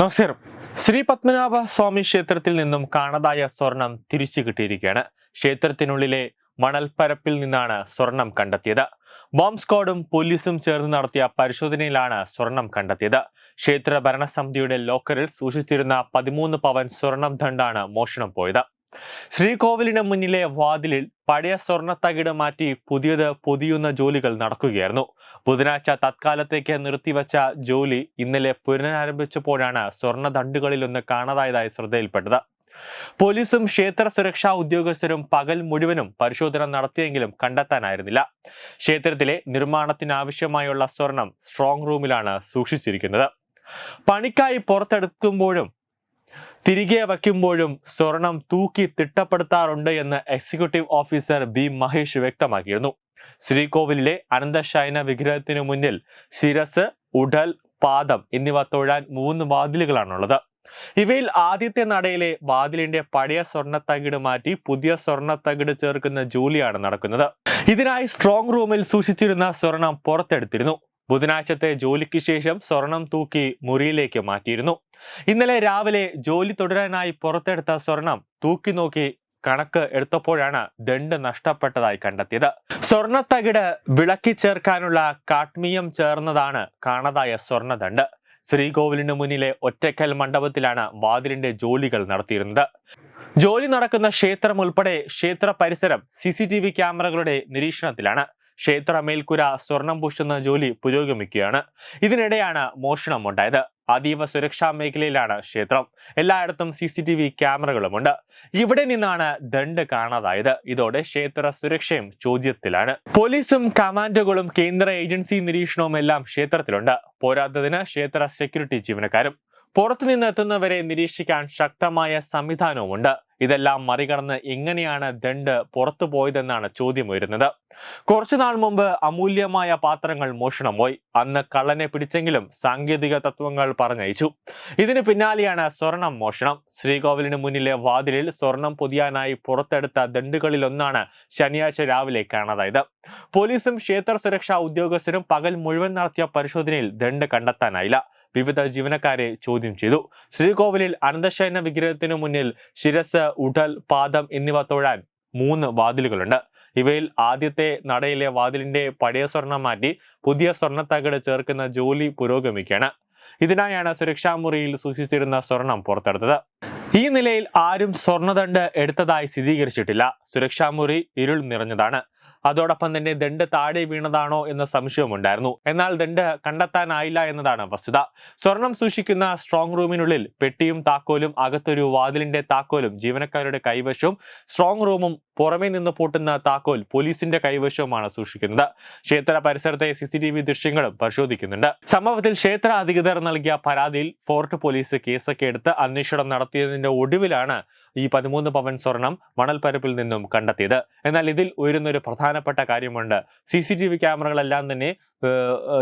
നമസ്കാരം ശ്രീ പത്മനാഭ സ്വാമി ക്ഷേത്രത്തിൽ നിന്നും കാണാതായ സ്വർണം തിരിച്ചു കിട്ടിയിരിക്കുകയാണ്. ക്ഷേത്രത്തിനുള്ളിലെ മണൽപ്പരപ്പിൽ നിന്നാണ് സ്വർണം കണ്ടെത്തിയത്. ബോംബ് സ്ക്വാഡും പോലീസും ചേർന്ന് നടത്തിയ പരിശോധനയിലാണ് സ്വർണം കണ്ടെത്തിയത്. ക്ഷേത്ര ഭരണസമിതിയുടെ ലോക്കറിൽ സൂക്ഷിച്ചിരുന്ന പതിമൂന്ന് പവൻ സ്വർണം ദണ്ടാണ് മോഷണം പോയത്. ശ്രീകോവിലിന് മുന്നിലെ വാതിലിൽ പഴയ സ്വർണ തകിട് മാറ്റി പുതിയത് പൊതിയുന്ന ജോലികൾ നടക്കുകയായിരുന്നു. ബുധനാഴ്ച തത്കാലത്തേക്ക് നിർത്തിവച്ച ജോലി ഇന്നലെ പുനരാരംഭിച്ചപ്പോഴാണ് സ്വർണ ദണ്ടുകളിലൊന്ന് കാണാതായതായി ശ്രദ്ധയിൽപ്പെട്ടത്. പോലീസും ക്ഷേത്ര സുരക്ഷാ ഉദ്യോഗസ്ഥരും പകൽ മുഴുവനും പരിശോധന നടത്തിയെങ്കിലും കണ്ടെത്താനായിരുന്നില്ല. ക്ഷേത്രത്തിലെ നിർമ്മാണത്തിനാവശ്യമായുള്ള സ്വർണം സ്ട്രോങ് റൂമിലാണ് സൂക്ഷിച്ചിരിക്കുന്നത്. പണിക്കായി പുറത്തെടുക്കുമ്പോഴും തിരികെ വയ്ക്കുമ്പോഴും സ്വർണം തൂക്കി തിട്ടപ്പെടുത്താറുണ്ട് എന്ന് എക്സിക്യൂട്ടീവ് ഓഫീസർ ബി മഹേഷ് വ്യക്തമാക്കിയിരുന്നു. ശ്രീകോവിലിലെ അനന്തശയന വിഗ്രഹത്തിനു മുന്നിൽ ശിരസ് ഉടൽ പാദം എന്നിവ തൊഴാൻ മൂന്ന് വാതിലുകളാണുള്ളത്. ഇവയിൽ ആദ്യത്തെ നടയിലെ വാതിലിന്റെ പഴയ സ്വർണത്തകിട് മാറ്റി പുതിയ സ്വർണത്തകിട് ചേർക്കുന്ന ജോലിയാണ് നടക്കുന്നത്. ഇതിനായി സ്ട്രോങ് റൂമിൽ സൂക്ഷിച്ചിരുന്ന സ്വർണം പുറത്തെടുത്തിരുന്നു. ബുധനാഴ്ചത്തെ ജോലിക്ക് ശേഷം സ്വർണം തൂക്കി മുറിയിലേക്ക് മാറ്റിയിരുന്നു. ഇന്നലെ രാവിലെ ജോലി തുടരാനായി പുറത്തെടുത്ത സ്വർണം തൂക്കി നോക്കി കണക്ക് എടുത്തപ്പോഴാണ് ദണ്ട് നഷ്ടപ്പെട്ടതായി കണ്ടെത്തിയത്. സ്വർണത്തകിട് വിളക്കി ചേർക്കാനുള്ള കാട്മിയം ചേർന്നതാണ് കാണാതായ സ്വർണദണ്ട് ശ്രീകോവിലിന് മുന്നിലെ ഒറ്റക്കൽ മണ്ഡപത്തിലാണ് വാതിലിന്റെ ജോലികൾ നടത്തിയിരുന്നത്. ജോലി നടക്കുന്ന ക്ഷേത്രം ഉൾപ്പെടെ ക്ഷേത്ര പരിസരം സി സി ടി വി ക്യാമറകളുടെ നിരീക്ഷണത്തിലാണ്. ക്ഷേത്ര മേൽക്കുര സ്വർണം പൂശുന്ന ജോലി പുരോഗമിക്കുകയാണ്. ഇതിനിടെയാണ് മോഷണം ഉണ്ടായത്. അതീവ സുരക്ഷാ മേഖലയിലാണ് ക്ഷേത്രം. എല്ലായിടത്തും സി സി ടി വി ക്യാമറകളുമുണ്ട്. ഇവിടെ നിന്നാണ് ദണ്ട് കാണാതായത്. ഇതോടെ ക്ഷേത്ര സുരക്ഷയും ചോദ്യത്തിലാണ്. പോലീസും കമാൻഡോകളും കേന്ദ്ര ഏജൻസി നിരീക്ഷണവും എല്ലാം ക്ഷേത്രത്തിലുണ്ട്. പോരാത്തതിന് ക്ഷേത്ര സെക്യൂരിറ്റി ജീവനക്കാരും പുറത്തുനിന്ന് എത്തുന്നവരെ നിരീക്ഷിക്കാൻ ശക്തമായ സംവിധാനവുമുണ്ട്. ഇതെല്ലാം മറികടന്ന് എങ്ങനെയാണ് ദണ്ട് പുറത്തു പോയതെന്നാണ് ചോദ്യം ഉയരുന്നത് കുറച്ചു നാൾ മുമ്പ് അമൂല്യമായ പാത്രങ്ങൾ മോഷണം പോയി അന്ന് കള്ളനെ പിടിച്ചെങ്കിലും സാങ്കേതിക തത്വങ്ങൾ പറഞ്ഞയച്ചു. ഇതിന് പിന്നാലെയാണ് സ്വർണം മോഷണം. ശ്രീകോവിലിന് മുന്നിലെ വാതിലിൽ സ്വർണം പൊതിയാനായി പുറത്തെടുത്ത ദണ്ടുകളിലൊന്നാണ് ശനിയാഴ്ച രാവിലെ കാണാതായത്. പോലീസും ക്ഷേത്ര സുരക്ഷാ ഉദ്യോഗസ്ഥരും പകൽ മുഴുവൻ നടത്തിയ പരിശോധനയിൽ ദണ്ട് കണ്ടെത്താനായില്ല. വിവിധ ജീവനക്കാരെ ചോദ്യം ചെയ്തു. ശ്രീകോവിലിൽ അനന്തശയന വിഗ്രഹത്തിനു മുന്നിൽ ശിരസ് ഉടൽ പാദം എന്നിവ തൊഴാൻ മൂന്ന് വാതിലുകളുണ്ട്. ഇവയിൽ ആദ്യത്തെ നടയിലെ വാതിലിന്റെ പഴയ സ്വർണം മാറ്റി പുതിയ സ്വർണത്തകട് ചേർക്കുന്ന ജോലി പുരോഗമിക്കുകയാണ്. ഇതിനായാണ് സുരക്ഷാ മുറിയിൽ സൂക്ഷിച്ചിരുന്ന സ്വർണം പുറത്തെടുത്തത്. ഈ നിലയിൽ ആരും സ്വർണദണ്ട് എടുത്തതായി സ്ഥിരീകരിച്ചിട്ടില്ല. സുരക്ഷാ മുറി ഇരുൾ നിറഞ്ഞതാണ്. അതോടൊപ്പം തന്നെ ദണ്ട് താഴെ വീണതാണോ എന്ന സംശയമുണ്ടായിരുന്നു എന്നാൽ ദണ്ട് കണ്ടെത്താനായില്ല എന്നതാണ് വസ്തുത. സ്വർണം സൂക്ഷിക്കുന്ന സ്ട്രോങ് റൂമിനുള്ളിൽ പെട്ടിയും താക്കോലും അകത്തൊരു വാതിലിന്റെ താക്കോലും ജീവനക്കാരുടെ കൈവശവും സ്ട്രോങ് റൂമും പുറമേ നിന്ന് പൂട്ടുന്ന താക്കോൽ പോലീസിന്റെ കൈവശവുമാണ് സൂക്ഷിക്കുന്നത്. ക്ഷേത്ര പരിസരത്തെ സി സി ടി വി ദൃശ്യങ്ങളും പരിശോധിക്കുന്നുണ്ട്. സംഭവത്തിൽ ക്ഷേത്ര അധികൃതർ നൽകിയ പരാതിയിൽ ഫോർട്ട് പോലീസ് കേസൊക്കെ എടുത്ത് അന്വേഷണം നടത്തിയതിന്റെ ഒടുവിലാണ് ഈ പതിമൂന്ന് പവൻ സ്വർണം മണൽപ്പരപ്പിൽ നിന്നും കണ്ടെത്തിയത്. എന്നാൽ ഇതിൽ ഉയരുന്നൊരു പ്രധാനപ്പെട്ട കാര്യമുണ്ട്. സി സി ടി വി ക്യാമറകളെല്ലാം തന്നെ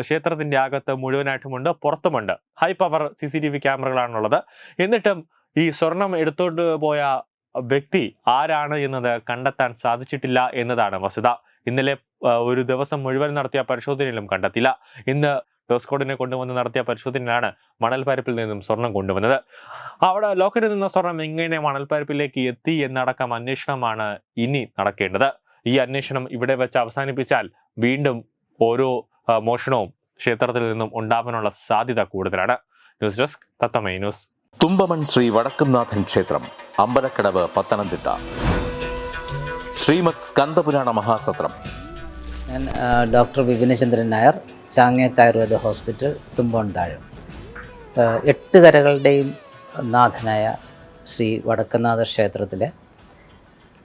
ക്ഷേത്രത്തിന്റെ അകത്ത് മുഴുവനായിട്ടുമുണ്ട് പുറത്തുമുണ്ട്. High power C C T V ക്യാമറകളാണുള്ളത്. എന്നിട്ടും ഈ സ്വർണം എടുത്തോണ്ട് പോയ വ്യക്തി ആരാണ് എന്നത് കണ്ടെത്താൻ സാധിച്ചിട്ടില്ല എന്നതാണ് വസ്തുത. ഇന്നലെ ഒരു ദിവസം മുഴുവൻ നടത്തിയ പരിശോധനയിലും കണ്ടെത്തില്ല ഇന്ന് ഡോസ്കോഡിനെ കൊണ്ടുവന്ന് നടത്തിയ പരിശോധനയിലാണ് മണൽപ്പരപ്പിൽ നിന്നും സ്വർണം കൊണ്ടുവന്നത്. അവിടെ ലോക്കറ്റിൽ നിന്ന സ്വർണം എങ്ങനെ മണൽപ്പരപ്പിലേക്ക് എത്തി എന്നടക്കം അന്വേഷണമാണ് ഇനി നടക്കേണ്ടത്. ഈ അന്വേഷണം ഇവിടെ വെച്ച് അവസാനിപ്പിച്ചാൽ വീണ്ടും ഓരോ മോഷണവും ക്ഷേത്രത്തിൽ നിന്നും ഉണ്ടാവാനുള്ള സാധ്യത കൂടുതലാണ്. ന്യൂസ് ഡെസ്ക് തത്തമൈ ന്യൂസ്. തുമ്പമൺ ശ്രീ വടക്കുംനാഥൻ ക്ഷേത്രം അമ്പലക്കടവ് പത്തനംതിട്ട. ശ്രീമത് സ്കന്ദപുരാണ മഹാസത്രം ഞാൻ ഡോക്ടർ വിപിനചന്ദ്രൻ നായർ ചാങ്ങേത്ത് ആയുർവേദ ഹോസ്പിറ്റൽ തുമ്പോൺ താഴം എട്ട് കരകളുടെയും നാഥനായ ശ്രീ വടക്കനാഥ ക്ഷേത്രത്തിലെ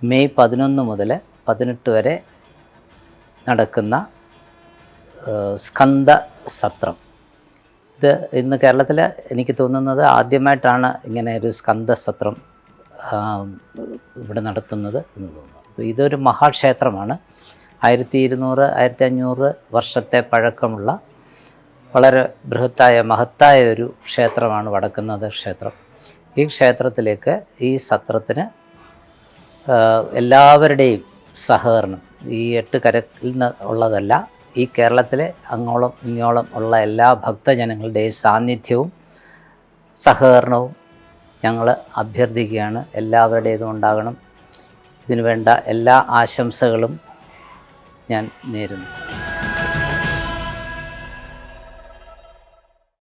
മെയ് പതിനൊന്ന് മുതൽ പതിനെട്ട് വരെ നടക്കുന്ന സ്കന്ധ സത്രം. ഇത് ഇന്ന് കേരളത്തിൽ എനിക്ക് തോന്നുന്നത് ആദ്യമായിട്ടാണ് ഇങ്ങനെ ഒരു സ്കന്ദ സത്രം ഇവിടെ നടത്തുന്നത് എന്ന് തോന്നുന്നു. ഇതൊരു മഹാക്ഷേത്രമാണ്. ആയിരത്തി ഇരുന്നൂറ് ആയിരത്തി അഞ്ഞൂറ് വർഷത്തെ പഴക്കമുള്ള വളരെ ബൃഹത്തായ മഹത്തായ ഒരു ക്ഷേത്രമാണ് വടക്കുന്നാഥ ക്ഷേത്രം. ഈ ക്ഷേത്രത്തിലേക്ക് ഈ സത്രത്തിന് എല്ലാവരുടെയും സഹകരണം ഈ എട്ട് കരയിൽ നിന്ന് ഉള്ളതല്ല ഈ കേരളത്തിലെ അങ്ങോളം ഇങ്ങോളം ഉള്ള എല്ലാ ഭക്തജനങ്ങളുടെയും സാന്നിധ്യവും സഹകരണവും ഞങ്ങൾ അഭ്യർത്ഥിക്കുകയാണ്. എല്ലാവരുടേതും ഉണ്ടാകണം. ഇതിനു വേണ്ട എല്ലാ ആശംസകളും ഞാൻ നേരുന്നു.